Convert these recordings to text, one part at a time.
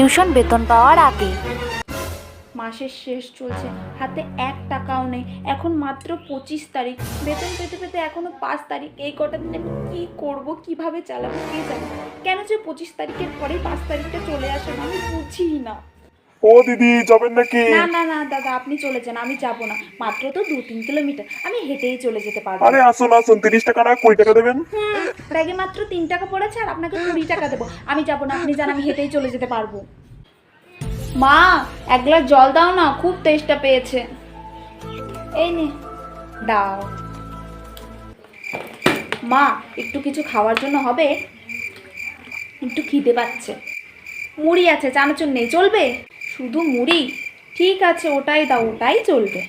Tuition বেতন পাওয়ার আগে। মাসের শেষ চলছে, হাতে এক টাকাও নেই। এখন মাত্র পঁচিশ তারিখ। বেতন পেতে পেতে এখনও পাঁচ তারিখ। এই কটা দিনে আমি কী করব, কীভাবে চালাবো কে জানি। কেন যে পঁচিশ তারিখের পরে পাঁচ তারিখটা চলে আসে আমি বুঝি না। ও দিদি যাবেন নাকি? না না না দাদা আপনি চলে যান আমি যাব না। মাত্র তো দু তিন কিলোমিটার। আমি হেঁটেই চলে যেতে পারব। আরে আসুন আসুন তিরিশ টাকা না কুড়ি টাকা দেবেন? ব্যাগে মাত্র তিন টাকা পড়েছে আর আপনাকে কুড়ি টাকা দেবো। আমি যাব না আপনি যান আমি হেঁটেই চলে যেতে পারব। মা এক গ্লাস জল দাও না খুব তেষ্টা পেয়েছে। এই নে দাও। মা একটু কিছু খাওয়ার জন্য হবে? একটু খিদে পাচ্ছে। মুড়ি আছে চানাচুর নেই চলবে? শুধু মুড়ি? ঠিক আছে, ওটাই দাও, ওটাই চলবে।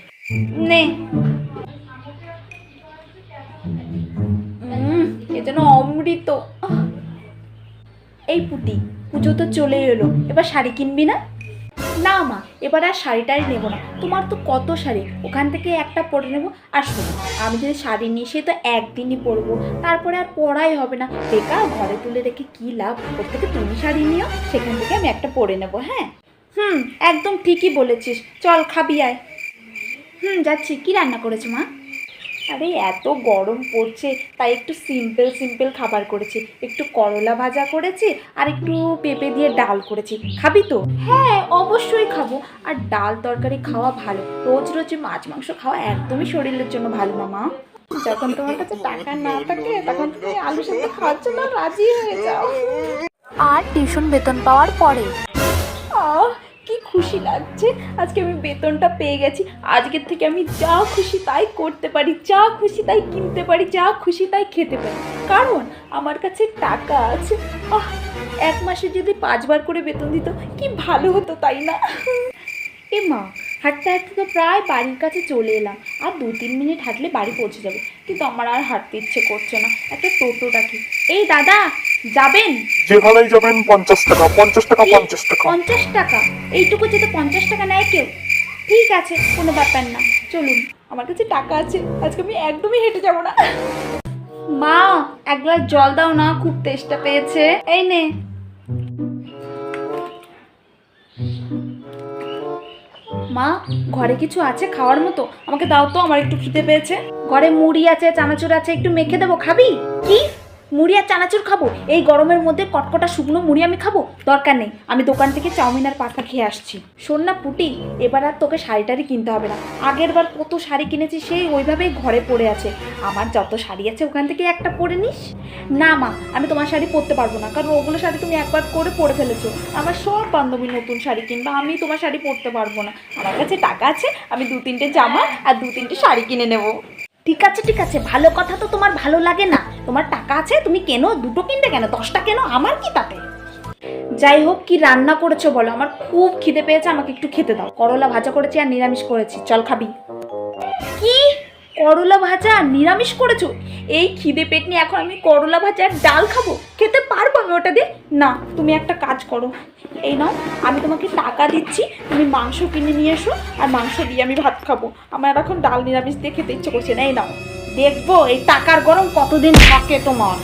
নে। যেন অমৃত। এই পুটি, পুজো তো চলে এলো। এবার শাড়ি কিনবি না? না মা, এবার আর শাড়িটাই নেব না। তোমার তো কত শাড়ি? ওখান থেকে একটা পরে নেব। আর শোনো, আমি যদি শাড়ি নিই, সে তো একদিনই পরবো। তারপরে আর পরাই হবে না। বেকার, ঘরে তুলে রেখে কী লাভ? ওর থেকে তুমি শাড়ি নিও, সেখান থেকে আমি একটা পরে নেব হ্যাঁ? হুম, একদম ঠিকই বলেছিস। চল খাবি, আয়। হুম, যাচ্ছি। কি রান্না করেছ, মা? আরে, এত গরম পড়ছে, তাই একটু সিম্পল সিম্পল খাবার করেছি। একটু করলা ভাজা করেছি, আর একটু পেঁপে দিয়ে ডাল করেছি। খাবি তো? হ্যাঁ অবশ্যই খাব। আর ডাল তরকারি খাওয়া ভালো। রোজ রোজ মাছ, মাংস খাওয়া একদমই শরীরের জন্য ভালো না, মা। যখন তোমার কাছে টাকা না থাকে, তখন তুমি আলু সাথে খাওয়ার জন্য রাজি হয়ে যাও। আর টিউশন বেতন পাওয়ার পরে। খুশি লাগছে। আজকে আমি বেতনটা পেয়ে গেছি। আজকের থেকে আমি যা খুশি তাই করতে পারি, যা খুশি তাই কিনতে পারি, যা খুশি তাই খেতে পারি। কারণ আমার কাছে টাকা আছে। আহ, এক মাসে যদি পাঁচবার করে বেতন দিত, কি ভালো হতো তাই না? এ মা, হাঁটতে হাঁটতে তো প্রায় বাড়ির কাছে চলে এলাম। আর দু তিন মিনিট হাঁটলে বাড়ি পৌঁছে যাবে। কিন্তু আমার আর হাঁটতে ইচ্ছে করছে না। একটা টোটো ডাকি এই দাদা যাবেন? যেখানেই যাবেন পঞ্চাশ টাকা পঞ্চাশ টাকা পঞ্চাশ টাকা। পঞ্চাশ টাকা? এইটুকু যেতে পঞ্চাশ টাকা নেয় কেউ? ঠিক আছে কোনো ব্যাপার না। চলুন। আমার কাছে টাকা আছে। আজকে আমি একদমই হেঁটে যাব না। মা এক গ্লাস জল দাও না খুব তেষ্টা পেয়েছে। এই নে। মা ঘরে কিছু আছে খাওয়ার মতো? আমাকে দাও তো আমার একটু খিদে পেয়েছে। ঘরে মুড়ি আছে চানাচুর আছে একটু মেখে দেবো খাবি? কি? মুড়ি আর চানাচুর খাব? এই গরমের মধ্যে কটকটা শুকনো মুড়ি আমি খাব? দরকার নেই। আমি দোকান থেকে চাউমিন আর পাস্তা খেয়ে আসছি। শোন না পুটি, এবার আর তোকে শাড়ি টাড়ি কিনতে হবে না। আগের বার কত শাড়ি কিনেছি সেই ওইভাবেই ঘরে পড়ে আছে। আমার যত শাড়ি আছে ওখান থেকে একটা পরে নিস। না মা, আমি তোমার শাড়ি পরতে পারব না, কারণ ওগুলো শাড়ি তুমি একবার করে পরে ফেলেছো। আমার সব বান্ধবী নতুন শাড়ি কিনবা, আমি তোমার শাড়ি পরতে পারব না। আমার কাছে টাকা আছে, আমি দু তিনটে জামা আর দু তিনটে শাড়ি কিনে নেব। ঠিক আছে ঠিক আছে, ভালো কথা তো তোমার ভালো লাগে না। তোমার টাকা আছে, তুমি কেন? দুটো কিনবে কেন? দশটা কেন? আমার কি তাতে? যাই হোক, কি রান্না করেছ বলো? আমার খুব খিদে পেয়েছে, আমাকে একটু খেতে দাও। করলা ভাজা করেছি আর নিরামিষ করেছি। চল খাবি। কি? করলা ভাজা নিরামিষ করেছ? এই খিদে পেট নিয়ে এখন আমি করলা ভাজা আর ডাল খাব। খেতে পারব আমি ওটা দিয়ে? না, তুমি একটা কাজ করো। এই নাও, আমি তোমাকে টাকা দিচ্ছি, তুমি মাংস কিনে নিয়ে এসো, আর মাংস দিয়ে আমি ভাত খাব। আমার এখন ডাল নিরামিষ দিয়ে খেতে ইচ্ছে করছে না, এই নাও। দেখব এই টাকার গরম কতদিন থাকে তোমার।